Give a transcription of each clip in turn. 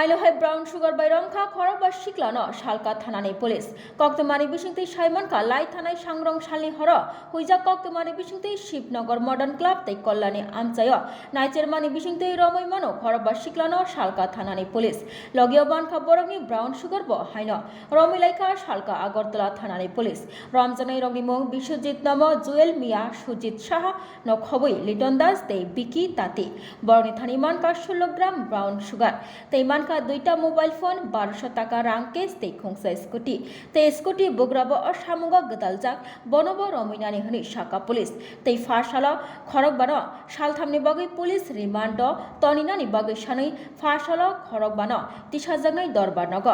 হাইলোহাই brown sugar বাই রংখা খরবা শিকলানো শালকা থানানি পুলিশ। কক্তমানি বিশিংতি সাইমনকা লাই থানায় সাংরং শালনি হর, হুইজা কক্তমানি বিশিংতি শিবনগর মডার্ন ক্লাব তৈ কল্যাণী আমচায় নাইচেরমানি বিশিংতি রমৈ মানো খরবা শিকলানো শালকা থানানি পুলিশ। লগিয় বানখা বরংনি ব্রাউন সুগার ব হাইন রমিলাইখা শালকা আগরতলা থানানি পুলিশ। রমজানাই রংনি মুং বিশ্বজিৎ নম, জুয়েল মিয়া সুজিত সাহা, নখবই লিটন দাস তৈ বিকি তাঁতি। বরংনি থানি মানকা ষোলো গ্রাম ব্রাউন সুগার। তৈ মানকা দুইটা মোবাইল ফোন, বারোশো টাকা রাং কেস তৈ খুংসা স্কুটি। তৈ স্কুটি বুগ্রাব অসামুগ গদালজাক বনব রমিনানি হনি শাখা পুলিশ। তৈ ফারসালা খরক বান সালথামনি বাগৈ পুলিশ রিমান্ড তনিনানি বাগৈ সাनै ফারসালা খরক বান তিসাজাগনাই দরবার নগ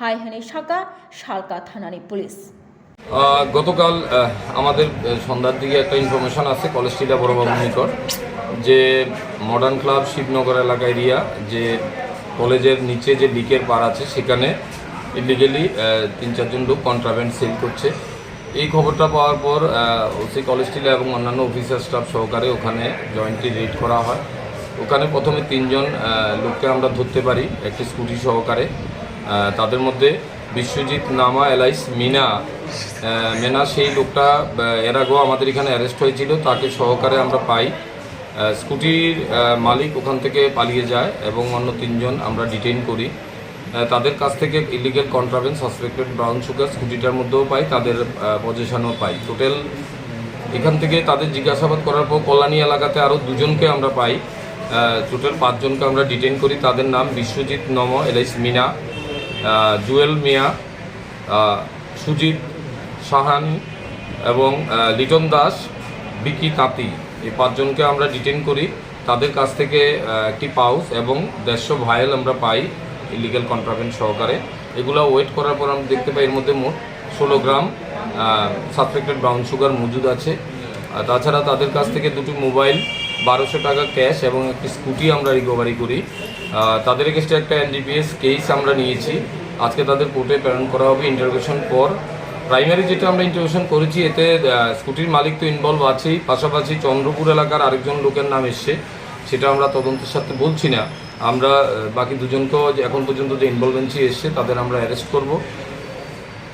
হাই হনি শাখা, শালকা থানানি পুলিশ। গতকাল আমাদের সন্ধ্যার দিকে একটা ইনফরমেশন আছে কলেজটিলা বড়বাবু নিকট, যে মডার্ন ক্লাব শিবনগর এলাকা এরিয়া যে কলেজের নিচে যে লিকের পার আছে, সেখানে ইলিগেলি তিন চারজন লোক কন্ট্রাভেন্ট সেল করছে। এই খবরটা পাওয়ার পর ওসি কলেজ কলেজটিলা এবং অন্যান্য অফিসার স্টাফ সহকারে ওখানে জয়েন্টলি রেড করা হয়। ওখানে প্রথমে তিনজন লোককে আমরা ধরতে পারি, একটি স্কুটি সহকারে। তাদের মধ্যে বিশ্বজিৎ নামা এলাইস মিনা মেনা, সেই লোকটা এর আগেও আমাদের এখানে অ্যারেস্ট হয়েছিল। তাকে সহকারে আমরা পাই। স্কুটির মালিক ওখান থেকে পালিয়ে যায় এবং অন্য তিনজন আমরা ডিটেইন করি। তাদের কাছ থেকে illegal contraband suspected brown sugar স্কুটিটার মধ্যেও পাই, তাদের পজিশনও পাই। টোটাল এখান থেকে তাদের জিজ্ঞাসাবাদ করার পর কল্যাণী এলাকাতে আরও দুজনকে আমরা পাই। টোটাল পাঁচজনকে আমরা ডিটেইন করি। তাদের নাম বিশ্বজিৎ নম এলাইস মিনা জুয়েল মিয়া সুজিত সাহান এবং লিটন দাস, বিকি তাঁতি। এই পাঁচজনকে আমরা ডিটেইন করি। তাদের কাছ থেকে একটি পাউস এবং দেড়শো ভায়েল আমরা পাই ইলিগাল কন্ট্রাভেন্ট সহকারে। এগুলো ওয়েট করার পর আমরা দেখতে পাই এর মধ্যে মোট ষোলো গ্রাম সাসপেক্টেড ব্রাউন সুগার মজুদ আছে। তাছাড়া তাদের কাছ থেকে দুটি মোবাইল বারোশো টাকা ক্যাশ এবং একটি স্কুটি আমরা রিকভারি করি। তাদের এগেস্টে একটা এনডিপিএস কেস আমরা নিয়েছি। আজকে তাদের কোর্টে প্রেরণ করা হবে ইন্টারোগেশন পর। প্রাইমারি যেটা আমরা ইন্টারোগেশন করেছি এতে স্কুটির মালিক তো ইনভলভ আছেই। পাশাপাশি চন্দ্রপুর এলাকার আরেকজন লোকের নাম এসছে সেটা আমরা তদন্তের সাথে বলছি না। আমরা বাকি দুজনকেও যে এখন পর্যন্ত যে ইনভলভেন্সি এসছে তাদের আমরা অ্যারেস্ট করব।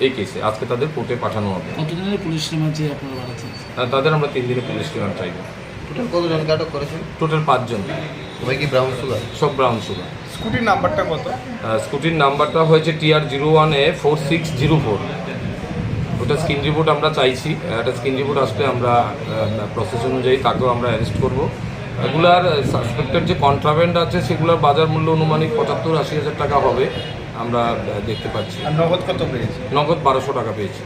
এই কেসে আজকে তাদের কোর্টে পাঠানো হবে। পুলিশ তাদের আমরা তিন দিনে পুলিশ রিমান্ড চাইব। টোটাল কতজনকে আটক করেছেন? টোটাল পাঁচজন। সবাই কি ব্রাউন সুগার সব ব্রাউন সুগার স্কুটির নাম্বারটা কত? স্কুটির নাম্বারটা হয়েছে TR zero one A four six zero four ওটা স্ক্রিন রিপোর্ট আমরা চাইছি। একটা স্ক্রিন রিপোর্ট আসলে আমরা প্রসেস অনুযায়ী তাকেও আমরা অ্যারেস্ট করব। এগুলার সাসপেক্টেড যে কন্ট্রাভেন্ট আছে সেগুলোর বাজার মূল্য অনুমানিক পঁচাত্তর আশি হাজার টাকা হবে। আমরা দেখতে পাচ্ছি। নগদ কত পেয়েছি? নগদ বারোশো টাকা পেয়েছি।